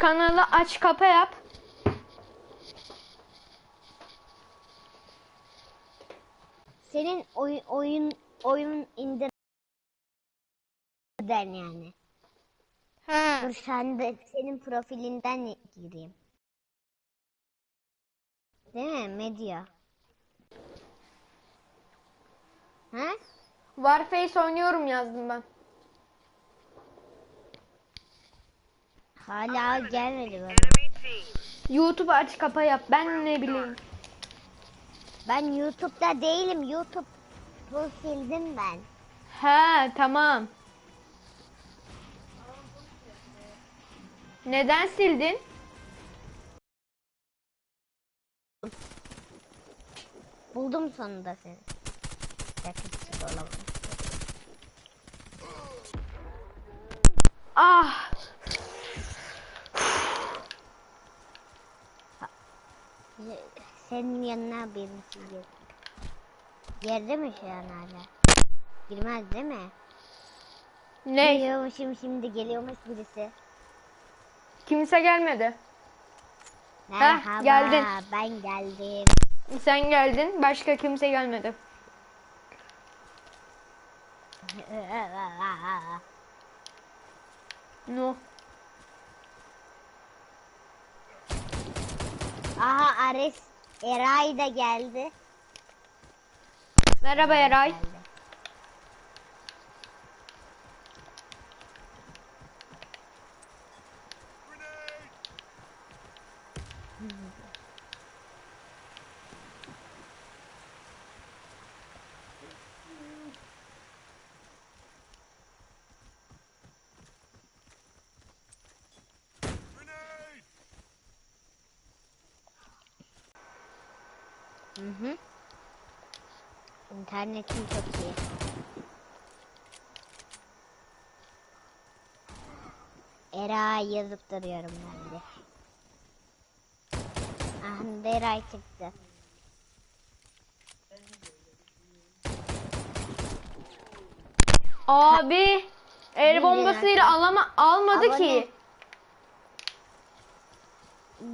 Kanalı aç kapa yap. Senin oyun oyun oyun indir den yani. He. Dur sen de senin profilinden gireyim. Değil mi? Medya. Ha? Warface oynuyorum yazdım ben. Hala gelmedi bana. YouTube aç kapa yap. Ben ne bileyim. Ben YouTube'da değilim. YouTube bu sildim ben. He tamam. Neden sildin? Buldum sonunda seni. Yakışıklı olamam. Ah. Senin yanına birisi gir. Yerde mi şu an hala? Girmez değil mi? Ne? Geliyormuşum şimdi geliyormuş birisi. Kimse gelmedi. Merhaba geldin. ben geldim. Sen geldin. Başka kimse gelmedi. No. Aha Ares Eray da geldi. Merhaba Eray. Geldi. Hı hı. İnternetim çok iyi. Eray yazıp duruyorum ben de. Ah Eray çıktı. Abi el bombasıyla alama almadı Abone. ki.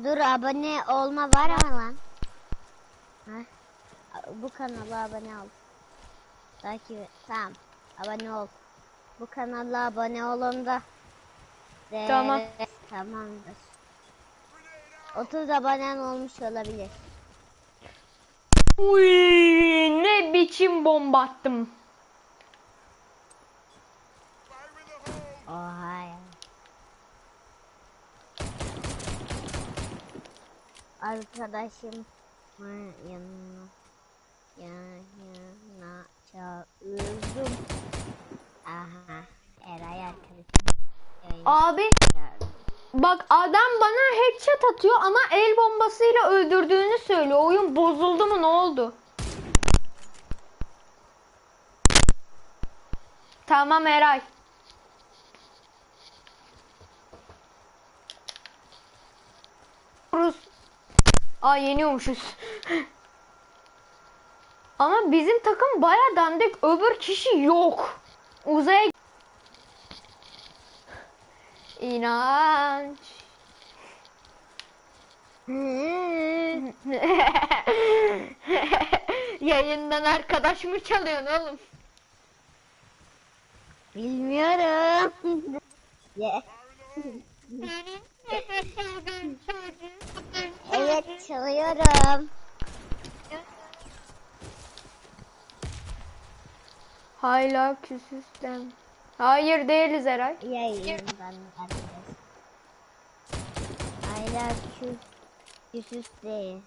Dur abone olma var ama lan. Ha? Bu kanala abone ol. Takip et. Tamam. Abone ol. Bu kanala abone olun da. De- Tamam. Tamamdır. 30 abonen olmuş olabilir. Uy, ne biçim bomba attım. Oha ya. Arkadaşım yanına yanına çağırdım. Aha. Eray arkadaşım. Abi bak adam bana headshot atıyor ama el bombasıyla öldürdüğünü söylüyor. Oyun bozuldu mu ne oldu? Tamam Eray. Aa yeniyormuşuz. Ama bizim takım baya dandik. Öbür kişi yok. Uzaya İnanç. Yayından arkadaş mı çalıyorsun oğlum? Bilmiyorum. Ye. çalıyorum. Hala küsüstem. Hayır değiliz Eray. Yayından arkadaş. Hala küs, küsüs değil.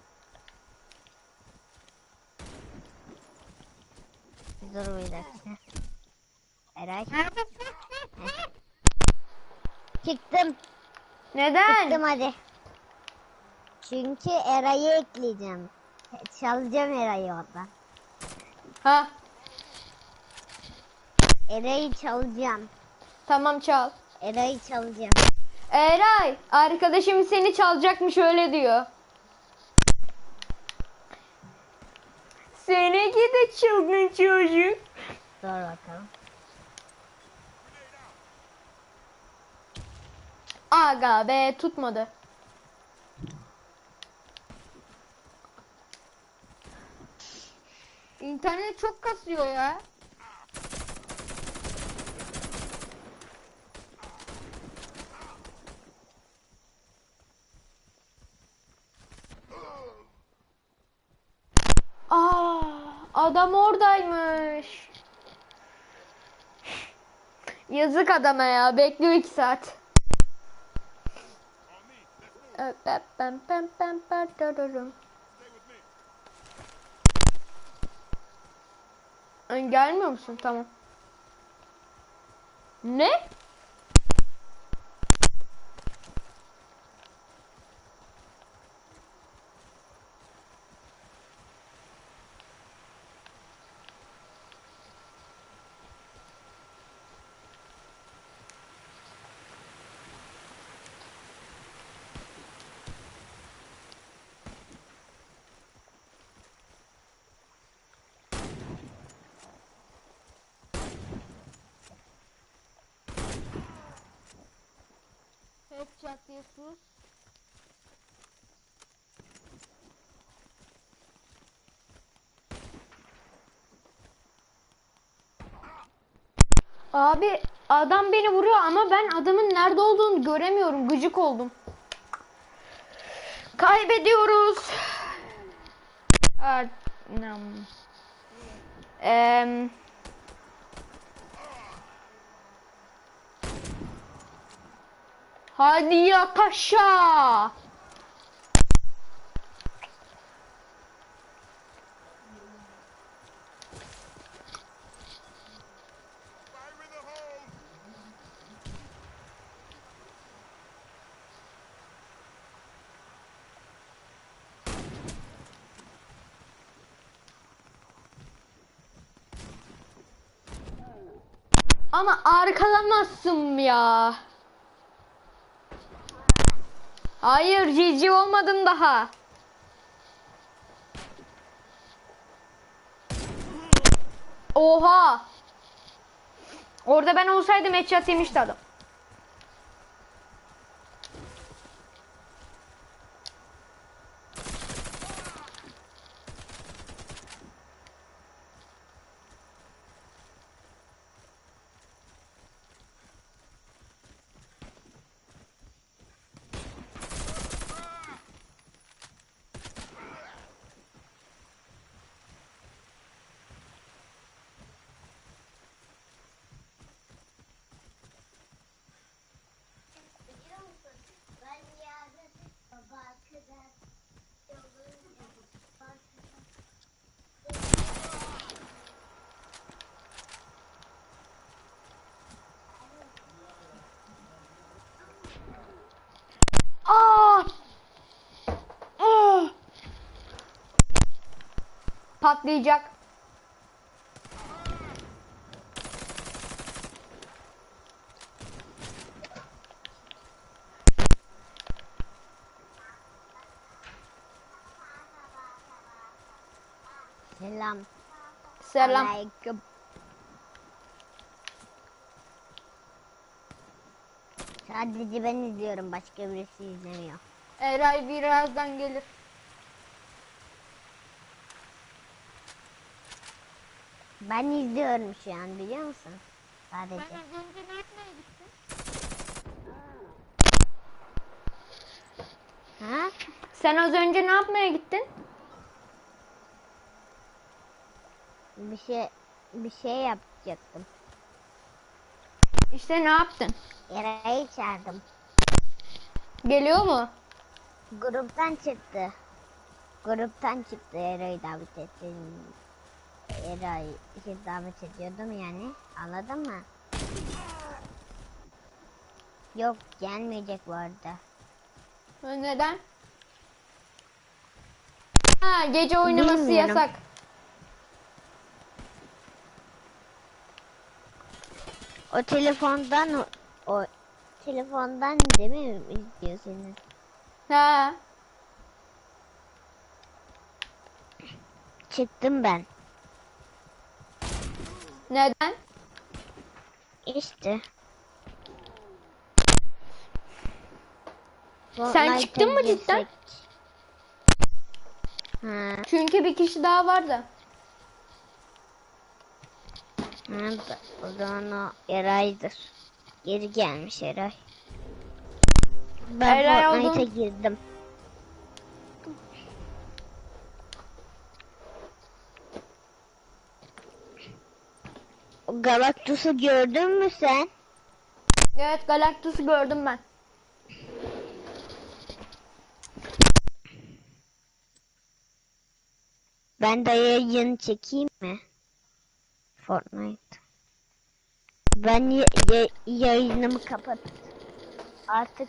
Dur bir dakika. Eray. Çıktım. Neden? Çıktım hadi. Çünkü Eray'ı ekleyeceğim. Çalacağım Eray'ı oradan. Ha Eray'ı çalacağım. tamam çal. Eray'ı çalacağım. Eray arkadaşım seni çalacakmış öyle diyor. Seni gidi çılgın çocuk. Dur bakalım. Aga be tutmadı. İnternet çok kasıyor ya. Aa, adam oradaymış. Yazık adama ya. Bekliyor iki saat. Öp, pem, pem, pem, pem, Gelmiyor musun? Tamam. Ne? Headshot diye sus. Abi adam beni vuruyor ama ben adamın nerede olduğunu göremiyorum. Gıcık oldum. Kaybediyoruz. Aa, Hadi ya paşa. Ama arkalamazsın ya. Hayır cici olmadın daha. Oha. Orada ben olsaydım headshot yemişti adam. Biliyor musun? Ben yarın sabah kadar Aa! Ah! Patlayacak. Selam. Selam. Aleyküm. Sadece ben izliyorum. Başka birisi izlemiyor. Eray birazdan gelir. Ben izliyorum şu an biliyor musun? Sadece. Ha? Sen az önce ne yapmaya gittin? Bir şey bir şey yapacaktım. İşte ne yaptın? Eray'ı çağırdım. Geliyor mu? Gruptan çıktı. Gruptan çıktı Eray'ı davet ettim. Eray'ı davet ediyordum yani. Anladın mı? Yok gelmeyecek bu arada. Neden? Ha, gece oynaması Bilmiyorum. yasak. O telefondan o, o telefondan değil mi izliyorsunuz? Ha. Çıktım ben. Neden? İşte. Fortnite'a çıktın mı cidden? Ha, Çünkü bir kişi daha vardı. ha, da- o zaman o Eray'dır. Geri gelmiş Eray. Ben Eray Fortnite'a oldum. girdim. Galactus'u gördün mü sen? Evet Galactus'u gördüm ben. Ben de yayın çekeyim mi? Fortnite. Ben ya- ya- yayınımı kapat. Artık